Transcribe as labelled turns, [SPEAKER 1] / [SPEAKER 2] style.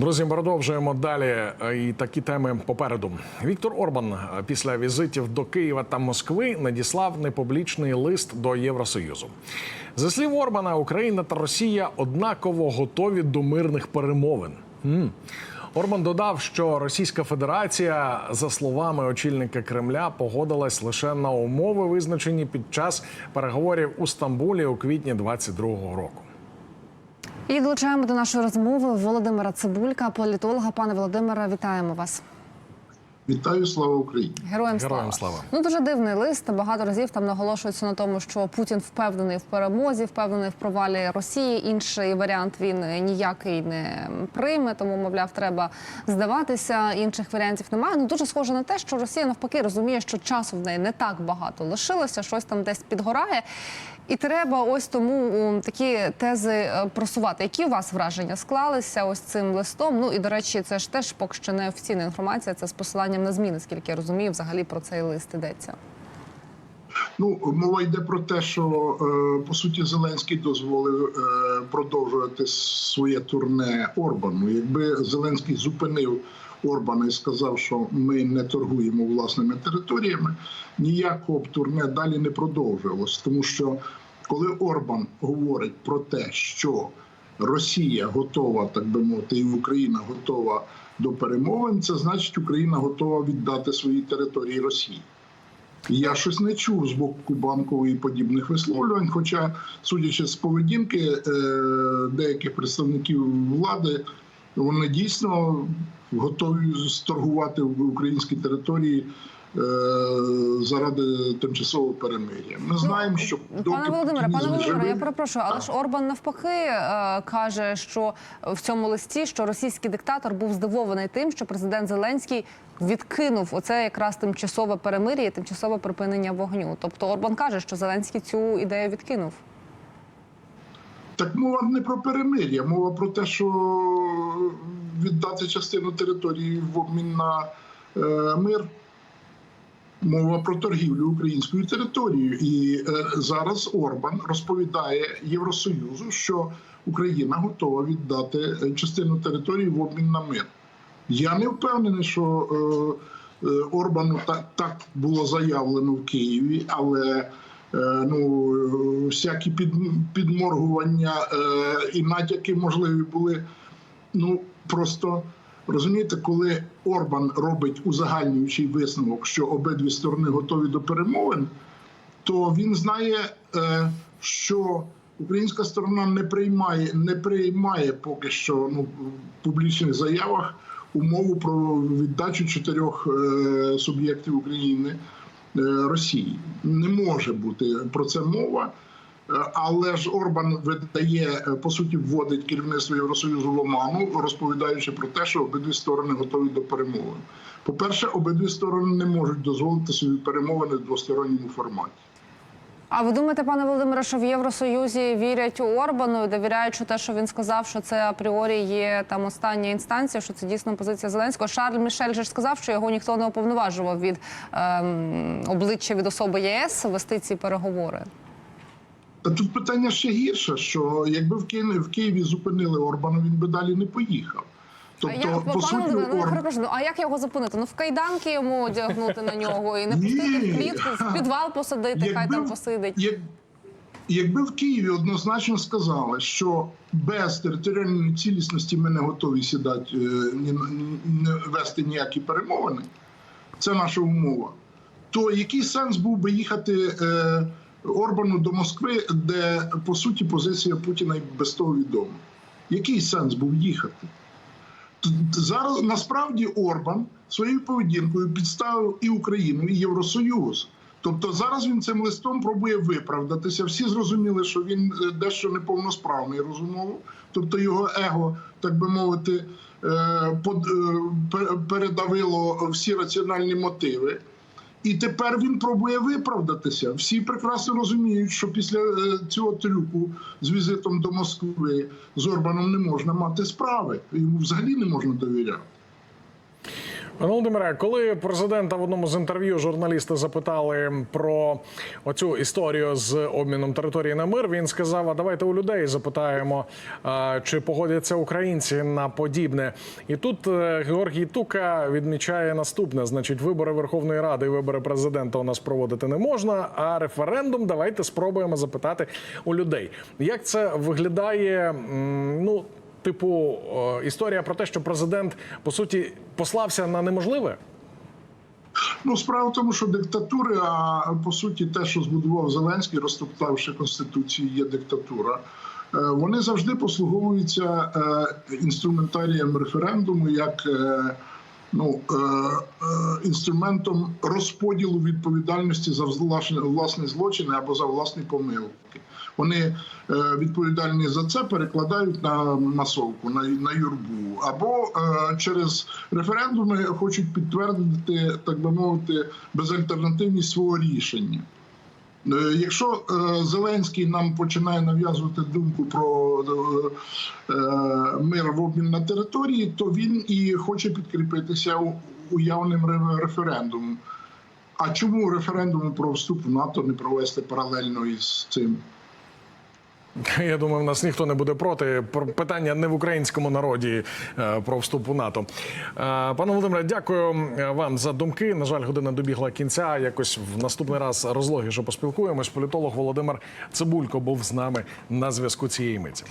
[SPEAKER 1] Друзі, продовжуємо далі. І такі теми попереду. Віктор Орбан е, після візитів до Києва та Москви надіслав непублічний лист до Євросоюзу. За слів Орбана, Україна та Росія однаково готові до мирних перемовин. М. Орбан додав, що Російська Федерація, за словами очільника Кремля, погодилась лише на умови, визначені під час переговорів у Стамбулі у квітні 22-го року.
[SPEAKER 2] І долучаємо до нашої розмови Володимира Цибулька, політолога. Пане Володимире, вітаємо вас.
[SPEAKER 3] Вітаю, слава Україні!
[SPEAKER 2] Героям,
[SPEAKER 1] Героям
[SPEAKER 2] слава.
[SPEAKER 1] слава.
[SPEAKER 2] Ну дуже дивний лист. Багато разів там наголошується на тому, що Путін впевнений в перемозі, впевнений в провалі Росії. Інший варіант він ніякий не прийме, тому мовляв, треба здаватися. Інших варіантів немає. Ну дуже схоже на те, що Росія навпаки розуміє, що часу в неї не так багато лишилося, щось там десь підгорає. І треба ось тому такі тези е, просувати. Які у вас враження склалися ось цим листом? Ну і до речі, це ж теж поки що не офіційна інформація. Це з посиланням на зміни, скільки я розумію, взагалі про цей лист йдеться.
[SPEAKER 3] Ну, мова йде про те, що е, по суті Зеленський дозволив е, продовжувати своє турне Орбану. Якби Зеленський зупинив Орбана і сказав, що ми не торгуємо власними територіями, ніякого турне далі не продовжувалось, тому що коли Орбан говорить про те, що Росія готова, так би мовити, і Україна готова до перемовин, це значить, Україна готова віддати свої території Росії. Я щось не чув з боку банкової подібних висловлювань. Хоча, судячи з поведінки е, деяких представників влади, вони дійсно готові сторгувати в українській території е, заради тимчасового перемир'я. Ми знаємо, що
[SPEAKER 2] Ну, Пане Володимире, пане Володимире, я перепрошую, але ж Орбан навпаки е, каже, що в цьому листі що російський диктатор був здивований тим, що президент Зеленський відкинув оце якраз тимчасове перемир'я, і тимчасове припинення вогню. Тобто Орбан каже, що Зеленський цю ідею відкинув.
[SPEAKER 3] Так мова не про перемир'я, мова про те, що віддати частину території в обмін на е, мир. Мова про торгівлю українською територією. І е, зараз Орбан розповідає Євросоюзу, що Україна готова віддати е, частину території в обмін на мир. Я не впевнений, що Орбану так, так було заявлено в Києві, але ну, всякі під, підморгування і натяки можливі були. Ну просто розумієте, коли Орбан робить узагальнюючий висновок, що обидві сторони готові до перемовин, то він знає, е, що українська сторона не приймає, не приймає поки що ну, в публічних заявах умову про віддачу чотирьох е, суб'єктів України е, Росії. Не може бути про це мова. Е, Але ж Орбан видає е, по суті вводить керівництво Євросоюзу в оману, розповідаючи про те, що обидві сторони готові до перемовин. По перше, обидві сторони не можуть дозволити собі перемовини в двосторонньому форматі.
[SPEAKER 2] А ви думаєте, пане Володимире, що в Євросоюзі вірять у Орбану, довіряючи те, що він сказав, що це апріорі є там остання інстанція, що це дійсно позиція Зеленського. Шарль Мішель же сказав, що його ніхто не уповноважував від ем, обличчя від особи ЄС вести ці переговори.
[SPEAKER 3] Та тут питання ще гірше, що якби в Києві, в Києві зупинили Орбана, він би далі не поїхав. Тобто,
[SPEAKER 2] а як,
[SPEAKER 3] по суті,
[SPEAKER 2] ну, я
[SPEAKER 3] Орбан...
[SPEAKER 2] ну, а як його зупинити? Ну в кайданки йому одягнути на нього і не пустити в клітку, в підвал посадити, хай там посидить.
[SPEAKER 3] Як, якби в Києві однозначно сказали, що без територіальної цілісності ми не готові сідати, не вести ніякі перемовини, це наша умова. То який сенс був би їхати е, Орбану до Москви, де по суті позиція Путіна і без того відома? Який сенс був їхати? Зараз насправді Орбан своєю поведінкою підставив і Україну, і Євросоюз. Тобто зараз він цим листом пробує виправдатися. Всі зрозуміли, що він е, дещо неповносправний розумово, тобто його его, так би мовити, е, е, пе- передавило всі раціональні мотиви. І тепер він пробує виправдатися. Всі прекрасно розуміють, що після е, цього трюку з візитом до Москви з Орбаном не можна мати справи. Йому взагалі не можна довіряти.
[SPEAKER 1] Володимире, коли президента в одному з інтерв'ю журналісти запитали про оцю історію з обміном території на мир, він сказав: а давайте у людей запитаємо, чи погодяться українці на подібне. І тут е, Георгій Тука відмічає наступне: значить, вибори Верховної Ради і вибори президента у нас проводити не можна. А референдум давайте спробуємо запитати у людей. Як це виглядає? Ну. Типу, е, історія про те, що президент по суті послався на неможливе.
[SPEAKER 3] Ну, справа в тому, що диктатури, а по суті, те, що збудував Зеленський, розтоптавши конституцію, є диктатура. Е, Вони завжди послуговуються е, інструментарієм референдуму як ну, е, е, інструментом розподілу відповідальності за власні, злочини або за власні помилки. Вони е, відповідальні за це перекладають на масовку, на, на юрбу, або е, через референдуми хочуть підтвердити, так би мовити, безальтернативність свого рішення. Е, Якщо е, Зеленський нам починає нав'язувати думку про е, мир в обмін на території, то він і хоче підкріпитися уявним референдумом. А чому референдум про вступ в НАТО не провести паралельно із цим?
[SPEAKER 1] Я думаю, в нас ніхто не буде проти. Про- Питання не в українському народі е, про вступ у НАТО. Е, Пане Володимире, дякую е, вам за думки. На жаль, година добігла кінця. Якось в наступний раз розлогіше поспілкуємось. Політолог Володимир Цибулько був з нами на зв'язку цієї миті.